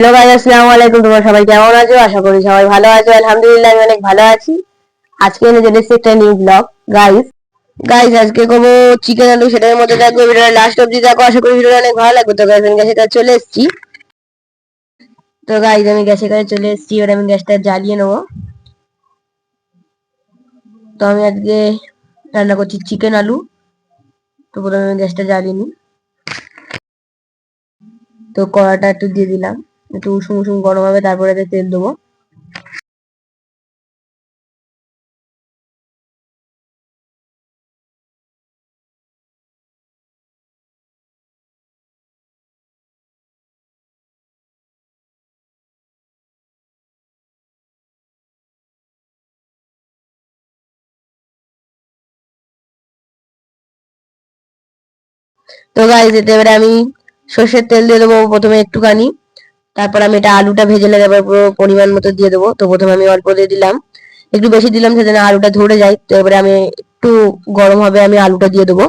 Hello guys আসসালামু আলাইকুম তোমরা সবাই কেমন আছো? আশা করি সবাই ভালো আছো। আলহামদুলিল্লাহ, আমি অনেক ভালো আছি। আজকে এনে চলে একটা নিউ ব্লগ গাইস গাইস আজকে করব চিকেন আলু সেটার মধ্যে থাকবে। ভিডিওটা লাস্ট অব্দি দেখো। আশা করি ভিডিওটা অনেক ভালো লাগবে। তো গাইস আমি গ্যাসের কাছে চলে এসেছি। তো গাইস আমি গ্যাসের কাছে চলে এসেছি। এবার আমি গ্যাসটা জ্বালিয়ে নেব। তো আমি আজকে রান্না করছি চিকেন আলু। তো প্রথমে আমি গ্যাসটা জ্বালিয়ে নিই। তো কড়াটা একটু দিয়ে দিলাম। একটু উষুম উষুম গরম হবে, তারপরে এতে তেল দেবো। তো গাইজ এতে এবারে আমি সর্ষের তেল দিয়ে দেবো প্রথমে একটুখানি। তারপর আমি এটা আলুটা ভেজে নেব পুরো পরিমাণ মতো দিয়ে দেবো। তো প্রথমে আমি অল্প দিয়ে দিলাম। একটু বেশি দিলাম সেদিন আলুটা ধরে যায়। তো এবারে আমি একটু গরম হবে আমি আলুটা দিয়ে দেবো।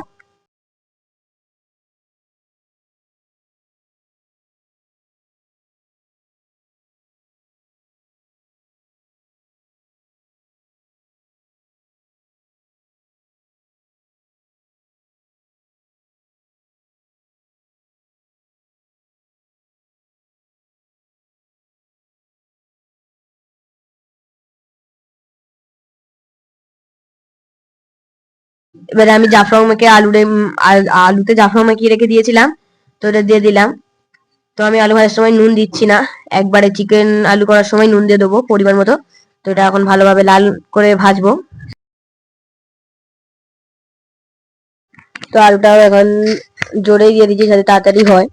এবারে আমি জাফরান মেখে আলুরে আলুতে জাফরান মাখিয়ে রেখে দিয়েছিলাম? তো ওটা দিয়ে দিলাম। তো আমি আলু ভাজার সময় নুন দিচ্ছি না। একবারে চিকেন আলু করার সময় নুন দিয়ে দেবো পরিমাণ মতো। তো এটা এখন ভালোভাবে লাল করে ভাজবো। তো আলুটাও এখন জোরেই দিয়ে দিচ্ছি যাতে তাড়াতাড়ি হয়।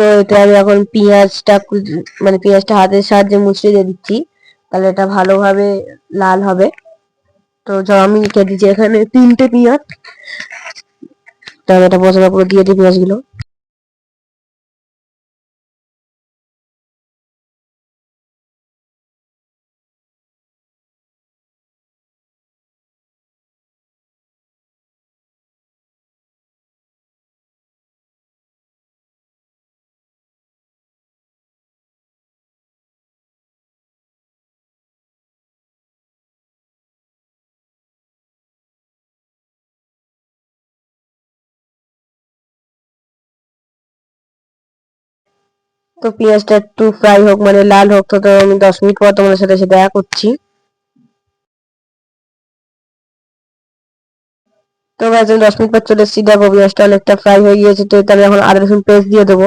তো এটা আমি এখন পেঁয়াজটা মানে পেঁয়াজটা হাতের সাহায্যে মুচড়ে দিয়ে দিচ্ছি। তাহলে এটা ভালোভাবে লাল হবে। তো আমি কেটেছি এখানে তিনটে পেঁয়াজ। তো আমি এটা মশলা পুরো দিয়ে দিই পেঁয়াজগুলো। তো পেঁয়াজটা একটু ফ্রাই হোক মানে লাল হোক, তো আমি দশ মিনিট পর তোমার সাথে এসে দেখা করছি। তো আমি দশ মিনিট পর চলে এসেছি। দেখো, পেঁয়াজটা অনেকটা ফ্রাই হয়ে গিয়েছে, তো আমি এখন আদা রসুন পেস্ট দিয়ে দেবো।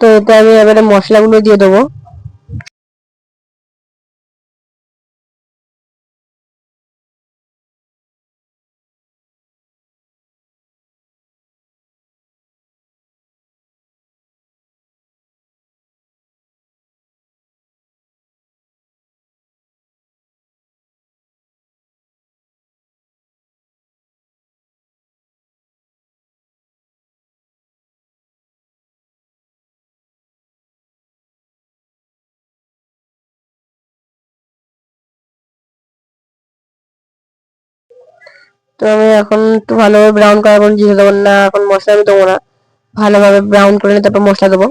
তো এতে আমি এবারে মশলাগুলো দিয়ে দেবো। তো আমি এখন একটু ভালোভাবে ব্রাউন করার পর জিরে দেবো না, এখন মশলা আমি দেবো না। ভালোভাবে ব্রাউন করে নিয়ে তারপর মশলা দেবো।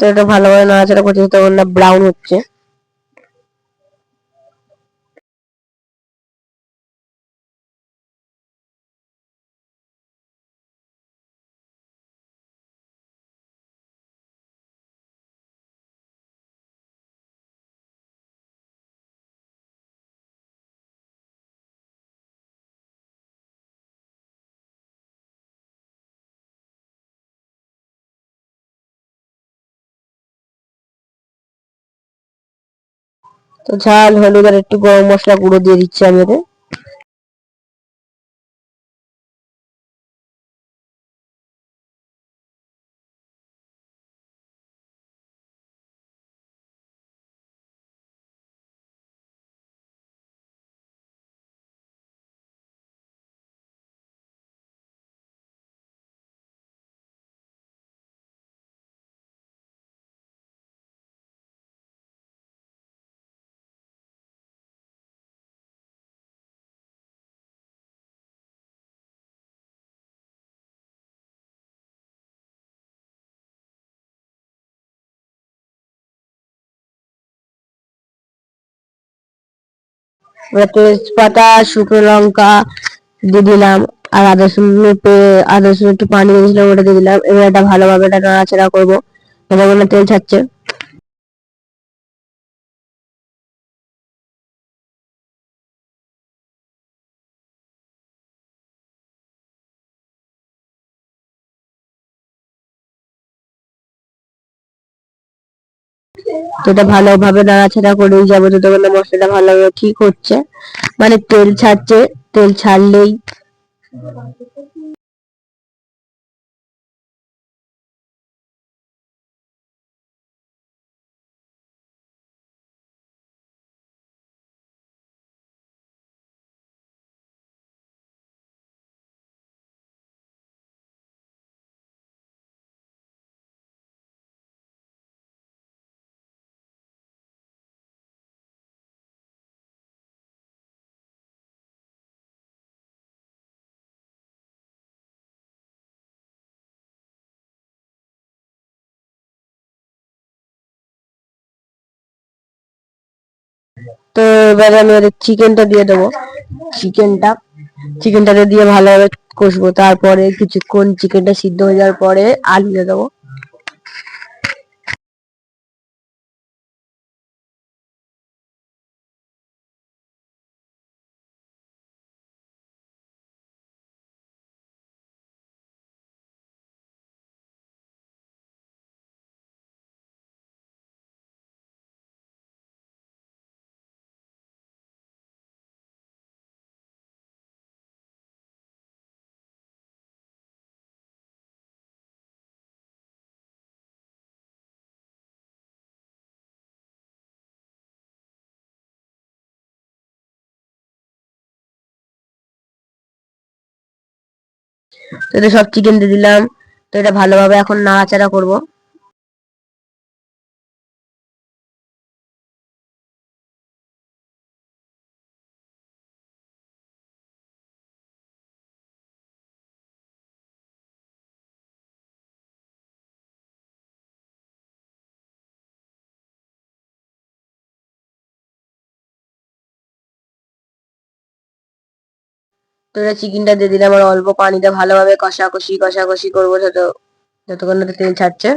তো এটা ভালোভাবে নাড়াচাড়া করতে তখন না ব্রাউন হচ্ছে। তো ঝাল হলুদ আর একটু গরম মশলা গুঁড়ো দিয়ে দিচ্ছি আমি এতে তেজপাতা, শুকনো লঙ্কা দিয়ে দিলাম, আর আদা রসুন আদা একটু পানি দিয়েছিলাম, ওটা দিয়ে দিলাম। এবার এটা ভালোভাবে এটা নাড়াচাড়া করব। যতক্ষণ তেল ছাড়ছে। তো এটা ভালোভাবে নাড়াচাড়া করেই যাব যতক্ষণ না মশলাটা ভালোভাবে ঠিক হচ্ছে। মানে তেল ছাড়ছে, তেল ছাড়লেই এবারে আমি ওদের চিকেনটা দিয়ে দেবো। চিকেনটা চিকেনটাকে দিয়ে ভালোভাবে কষবো। তারপরে কিছুক্ষণ চিকেনটা সিদ্ধ হয়ে যাওয়ার পরে আলু দিয়ে দেবো। তো এটা সব চিকেন দিয়ে দিলাম। তো এটা ভালোভাবে এখন নাড়াচাড়া করব। তো চিকেনটা দিয়ে দিলাম আর অল্প পানিতে ভালোভাবে কষাকষি কষাকষি করব যত যতক্ষণ না তেল ছাড়ছে।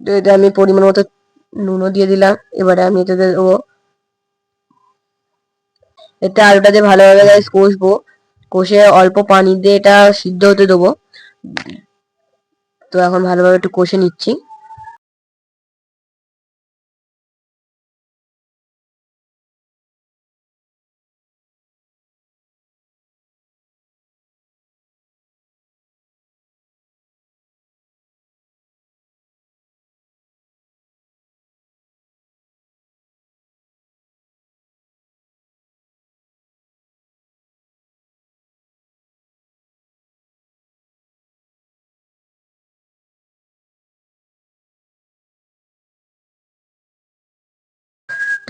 তো এটা আমি পরিমাণ মতো নুনও দিয়ে দিলাম, এবারে আমি এটাতে দেবো। এটা আলুটা দিয়ে ভালোভাবে গাইস কষবো, কষে অল্প পানি দিয়ে এটা সিদ্ধ হতে দেবো। তো এখন ভালোভাবে একটু কষে নিচ্ছি।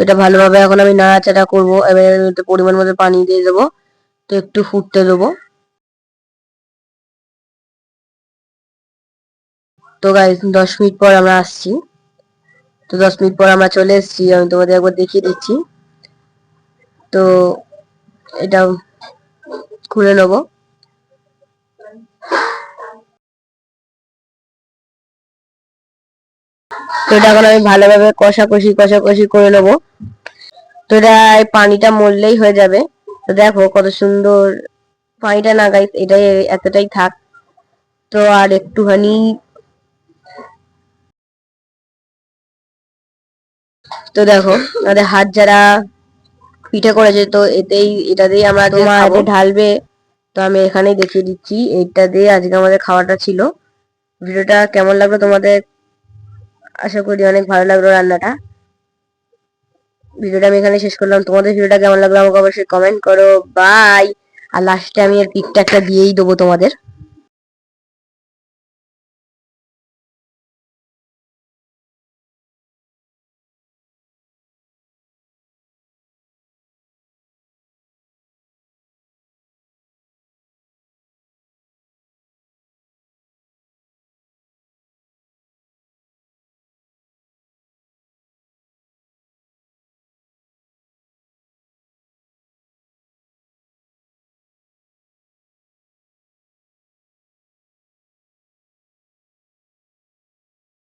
তো এটা ভালোভাবে এখন আমি নাড়াচাড়া করব, এবার পরিমাণ মতো পানি দিয়ে দেবো, তো একটু ফুটতে দেবো। তো গাইস দশ মিনিট পর আমরা আসছি। তো দশ মিনিট পর আমরা চলে এসেছি, আমি তোমাদের একবার দেখিয়ে দিচ্ছি। তো এটা খুলে নেব। তো এটা এখন আমি ভালোভাবে কষাকষি কষাকষি করে নেব। তো এটা এই পানিটা মরলেই হয়ে যাবে। তো দেখো কত সুন্দর পানিটা না গাইস এটাই এতটাই থাক। তো আর একটুখানি তো দেখো আমাদের হাত যারা পিঠে করেছে তো এতেই এটা দিয়ে আমরা তোমার ঢালবে। তো আমি এখানেই দেখিয়ে দিচ্ছি। এটা দিয়ে আজকে আমাদের খাওয়াটা ছিল। ভিডিওটা কেমন লাগল তোমাদের আশা করি অনেক ভালো লাগল রান্নাটা। ভিডিওটা আমি এখানে শেষ করলাম। তোমাদের ভিডিওটা কেমন লাগল আমাকে অবশ্যই কমেন্ট করো। বাই আর লাস্টে আমি এর পিকটা একটা দিয়েই দেবো তোমাদের।